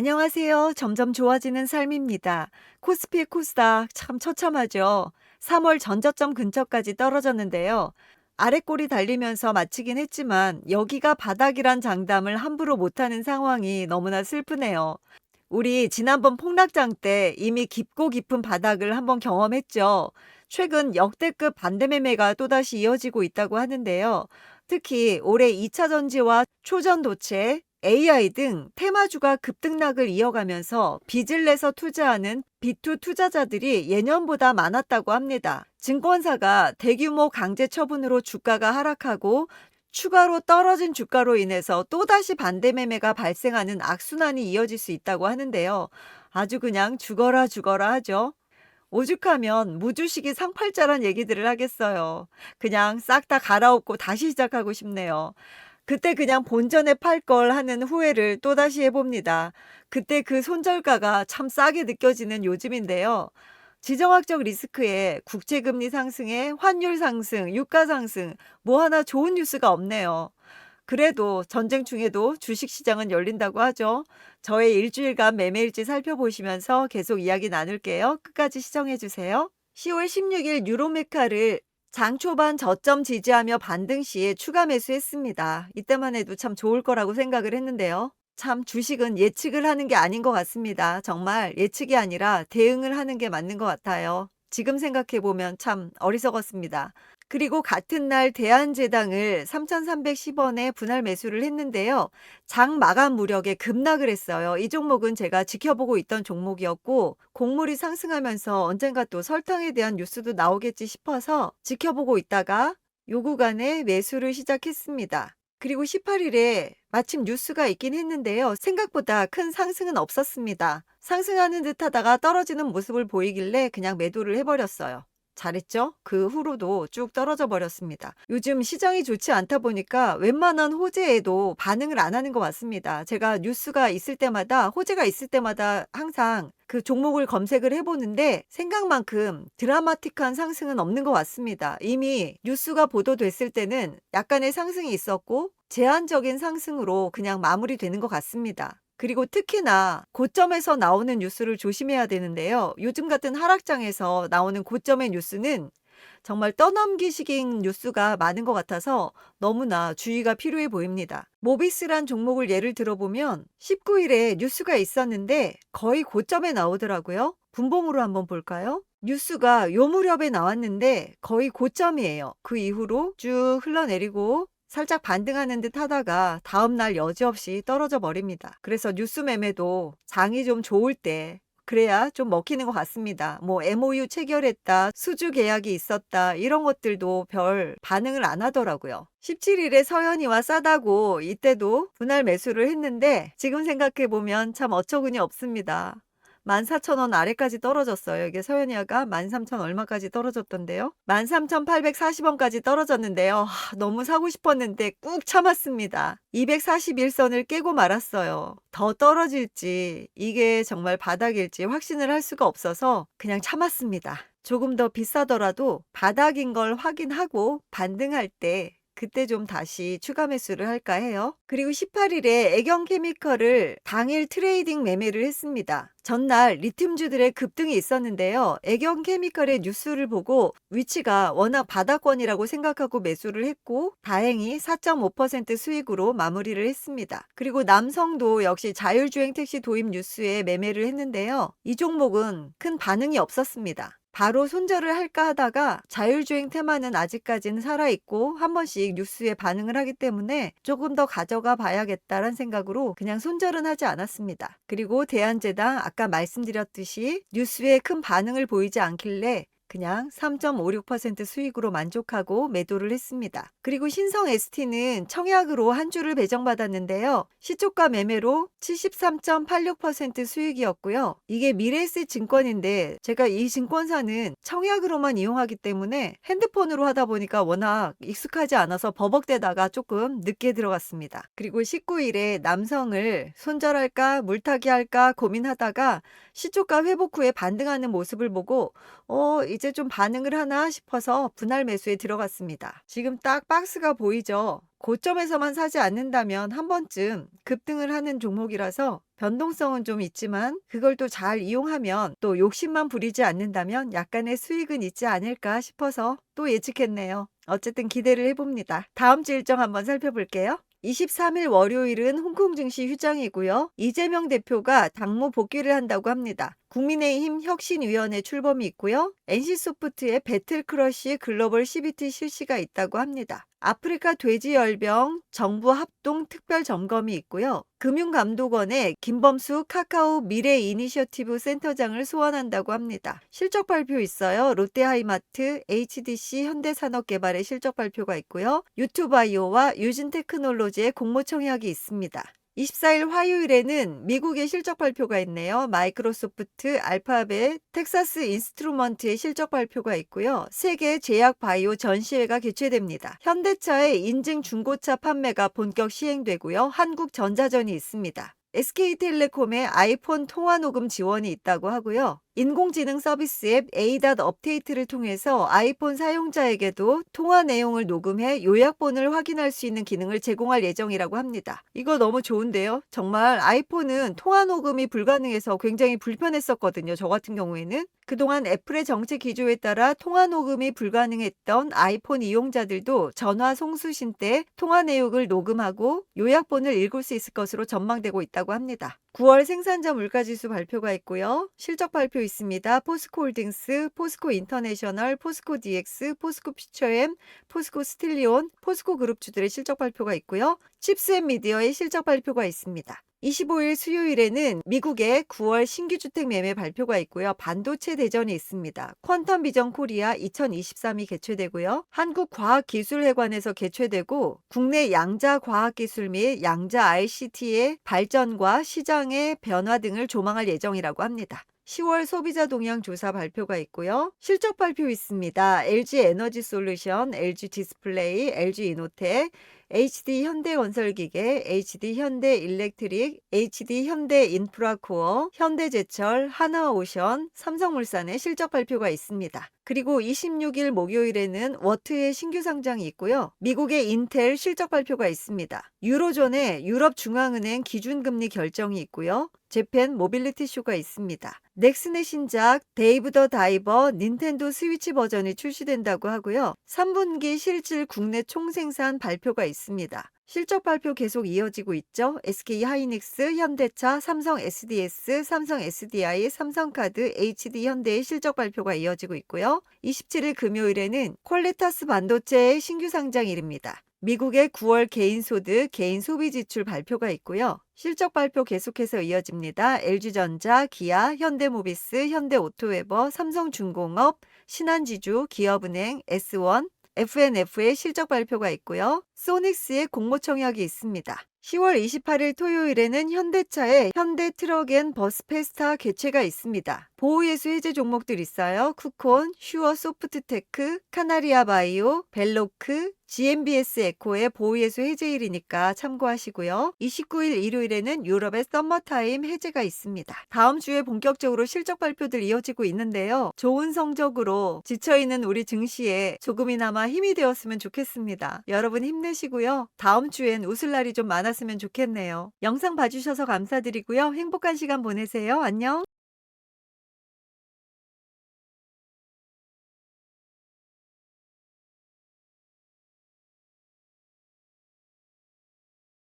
안녕하세요. 점점 좋아지는 삶입니다. 코스피 코스닥 참 처참하죠. 3월 전저점 근처까지 떨어졌는데요. 아래꼬리 달리면서 마치긴 했지만 여기가 바닥이란 장담을 함부로 못하는 상황이 너무나 슬프네요. 우리 지난번 폭락장 때 이미 깊고 깊은 바닥을 한번 경험했죠. 최근 역대급 반대매매가 또다시 이어지고 있다고 하는데요. 특히 올해 2차 전지와 초전도체, AI 등 테마주가 급등락을 이어가면서 빚을 내서 투자하는 B2 투자자들이 예년보다 많았다고 합니다. 증권사가 대규모 강제 처분으로 주가가 하락하고 추가로 떨어진 주가로 인해서 또다시 반대 매매가 발생하는 악순환이 이어질 수 있다고 하는데요. 아주 그냥 죽어라 죽어라 하죠. 오죽하면 무주식이 상팔자란 얘기들을 하겠어요. 그냥 싹 다 갈아엎고 다시 시작하고 싶네요. 그때 그냥 본전에 팔 걸 하는 후회를 또다시 해봅니다. 그때 그 손절가가 참 싸게 느껴지는 요즘인데요. 지정학적 리스크에 국채금리 상승에 환율 상승, 유가 상승, 뭐 하나 좋은 뉴스가 없네요. 그래도 전쟁 중에도 주식시장은 열린다고 하죠. 저의 일주일간 매매일지 살펴보시면서 계속 이야기 나눌게요. 끝까지 시청해주세요. 10월 16일 유로메카를 장 초반 저점 지지하며 반등 시에 추가 매수했습니다. 이때만 해도 참 좋을 거라고 생각을 했는데요. 참 주식은 예측을 하는 게 아닌 것 같습니다. 정말 예측이 아니라 대응을 하는 게 맞는 것 같아요. 지금 생각해 보면 참 어리석었습니다. 그리고 같은 날 대한제당을 3,310원에 분할 매수를 했는데요. 장 마감 무렵에 급락을 했어요. 이 종목은 제가 지켜보고 있던 종목이었고 곡물이 상승하면서 언젠가 또 설탕에 대한 뉴스도 나오겠지 싶어서 지켜보고 있다가 요 구간에 매수를 시작했습니다. 그리고 18일에 마침 뉴스가 있긴 했는데요. 생각보다 큰 상승은 없었습니다. 상승하는 듯 하다가 떨어지는 모습을 보이길래 그냥 매도를 해버렸어요. 잘했죠? 그 후로도 쭉 떨어져 버렸습니다. 요즘 시장이 좋지 않다 보니까 웬만한 호재에도 반응을 안 하는 것 같습니다. 제가 뉴스가 있을 때마다, 호재가 있을 때마다 항상 그 종목을 검색을 해보는데 생각만큼 드라마틱한 상승은 없는 것 같습니다. 이미 뉴스가 보도됐을 때는 약간의 상승이 있었고 제한적인 상승으로 그냥 마무리되는 것 같습니다. 그리고 특히나 고점에서 나오는 뉴스를 조심해야 되는데요. 요즘 같은 하락장에서 나오는 고점의 뉴스는 정말 떠넘기식인 뉴스가 많은 것 같아서 너무나 주의가 필요해 보입니다. 모비스란 종목을 예를 들어보면 19일에 뉴스가 있었는데 거의 고점에 나오더라고요. 분봉으로 한번 볼까요? 뉴스가 요 무렵에 나왔는데 거의 고점이에요. 그 이후로 쭉 흘러내리고 살짝 반등하는 듯 하다가 다음날 여지없이 떨어져 버립니다. 그래서 뉴스 매매도 장이 좀 좋을 때 그래야 좀 먹히는 것 같습니다. 뭐 MOU 체결했다, 수주 계약이 있었다, 이런 것들도 별 반응을 안 하더라고요. 17일에 서현이와 싸다고 이때도 분할 매수를 했는데 지금 생각해보면 참 어처구니 없습니다. 14,000원 아래까지 떨어졌어요. 이게 서현이아가 13,000 얼마까지 떨어졌던데요. 13,840원까지 떨어졌는데요. 하, 너무 사고 싶었는데 꾹 참았습니다. 241선을 깨고 말았어요. 더 떨어질지 이게 정말 바닥일지 확신을 할 수가 없어서 그냥 참았습니다. 조금 더 비싸더라도 바닥인 걸 확인하고 반등할 때 그때 좀 다시 추가 매수를 할까 해요. 그리고 18일에 애경 케미컬을 당일 트레이딩 매매를 했습니다. 전날 리튬주들의 급등이 있었는데요. 애경 케미컬의 뉴스를 보고 위치가 워낙 바닥권이라고 생각하고 매수를 했고 다행히 4.5% 수익으로 마무리를 했습니다. 그리고 남성도 역시 자율주행 택시 도입 뉴스에 매매를 했는데요. 이 종목은 큰 반응이 없었습니다. 바로 손절을 할까 하다가 자율주행 테마는 아직까지는 살아있고 한 번씩 뉴스에 반응을 하기 때문에 조금 더 가져가 봐야겠다는 생각으로 그냥 손절은 하지 않았습니다. 그리고 대한제당 아까 말씀드렸듯이 뉴스에 큰 반응을 보이지 않길래 그냥 3.56% 수익으로 만족하고 매도를 했습니다. 그리고 신성 ST는 청약으로 한 주를 배정받았는데요. 시초가 매매로 73.86% 수익이었고요. 이게 미래에셋 증권인데 제가 이 증권사는 청약으로만 이용하기 때문에 핸드폰으로 하다 보니까 워낙 익숙하지 않아서 버벅대다가 조금 늦게 들어갔습니다. 그리고 19일에 남성을 손절할까 물타기 할까 고민하다가 시초가 회복 후에 반등하는 모습을 보고 어 이제 좀 반응을 하나 싶어서 분할 매수에 들어갔습니다. 지금 딱 박스가 보이죠? 고점에서만 사지 않는다면 한 번쯤 급등을 하는 종목이라서 변동성은 좀 있지만 그걸 또 잘 이용하면 또 욕심만 부리지 않는다면 약간의 수익은 있지 않을까 싶어서 또 예측했네요. 어쨌든 기대를 해봅니다. 다음 주 일정 한번 살펴볼게요. 23일 월요일은 홍콩 증시 휴장이고요. 이재명 대표가 당무 복귀를 한다고 합니다. 국민의힘 혁신위원회 출범이 있고요. NC소프트의 배틀크러쉬 글로벌 CBT 실시가 있다고 합니다. 아프리카 돼지열병 정부 합동 특별 점검이 있고요. 금융감독원에 김범수 카카오 미래 이니셔티브 센터장을 소환한다고 합니다. 실적 발표 있어요. 롯데하이마트, HDC 현대산업개발의 실적 발표가 있고요. 유튜바이오와 유진테크놀로지의 공모 청약이 있습니다. 24일 화요일에는 미국의 실적 발표가 있네요. 마이크로소프트, 알파벳, 텍사스 인스트루먼트의 실적 발표가 있고요. 세계 제약 바이오 전시회가 개최됩니다. 현대차의 인증 중고차 판매가 본격 시행되고요. 한국 전자전이 있습니다. SK텔레콤의 아이폰 통화 녹음 지원이 있다고 하고요. 인공지능 서비스 앱 A.dot 업데이트를 통해서 아이폰 사용자에게도 통화 내용을 녹음해 요약본을 확인할 수 있는 기능을 제공할 예정이라고 합니다. 이거 너무 좋은데요? 정말 아이폰은 통화 녹음이 불가능해서 굉장히 불편했었거든요. 저 같은 경우에는. 그동안 애플의 정책 기조에 따라 통화 녹음이 불가능했던 아이폰 이용자들도 전화 송수신 때 통화 내용을 녹음하고 요약본을 읽을 수 있을 것으로 전망되고 있다고 합니다. 9월 생산자 물가지수 발표가 있고요. 실적 발표 있습니다. 포스코홀딩스, 포스코 인터내셔널, 포스코 DX, 포스코 퓨처엠, 포스코 스틸리온, 포스코 그룹주들의 실적 발표가 있고요. 칩스앤미디어의 실적 발표가 있습니다. 25일 수요일에는 미국의 9월 신규 주택 매매 발표가 있고요. 반도체 대전이 있습니다. 퀀텀 비전 코리아 2023이 개최되고요. 한국과학기술회관에서 개최되고 국내 양자 과학기술 및 양자 ICT의 발전과 시장의 변화 등을 조망할 예정이라고 합니다. 10월 소비자 동향 조사 발표가 있고요. 실적 발표 있습니다. LG 에너지 솔루션, LG 디스플레이, LG 이노텍, HD 현대건설기계, HD 현대일렉트릭, HD 현대인프라코어, 현대제철, 하나오션, 삼성물산의 실적 발표가 있습니다. 그리고 26일 목요일에는 워트의 신규 상장이 있고요. 미국의 인텔 실적 발표가 있습니다. 유로존의 유럽중앙은행 기준금리 결정이 있고요. 재팬 모빌리티 쇼가 있습니다. 넥슨의 신작 데이브 더 다이버 닌텐도 스위치 버전이 출시된다고 하고요. 3분기 실질 국내 총생산 발표가 있습니다. 실적 발표 계속 이어지고 있죠. SK 하이닉스, 현대차, 삼성 SDS, 삼성 SDI, 삼성카드, HD 현대의 실적 발표가 이어지고 있고요. 27일 금요일에는 퀄리타스 반도체의 신규 상장일입니다. 미국의 9월 개인 소득, 개인 소비 지출 발표가 있고요. 실적 발표 계속해서 이어집니다. LG전자, 기아, 현대모비스, 현대오토웨버, 삼성중공업, 신한지주, 기업은행, S1, FNF의 실적 발표가 있고요. 소닉스의 공모 청약이 있습니다. 10월 28일 토요일에는 현대차의 현대 트럭앤 버스 페스타 개최가 있습니다. 보호예수 해제 종목들 있어요. 쿠콘, 슈어 소프트테크, 카나리아 바이오, 벨로크, GMBS 에코의 보호예수 해제일이니까 참고하시고요. 29일 일요일에는 유럽의 썸머타임 해제가 있습니다. 다음 주에 본격적으로 실적 발표들 이어지고 있는데요. 좋은 성적으로 지쳐있는 우리 증시에 조금이나마 힘이 되었으면 좋겠습니다. 여러분 힘내시고요. 다음 주엔 웃을 날이 좀 많았으면 좋겠네요. 영상 봐주셔서 감사드리고요. 행복한 시간 보내세요. 안녕.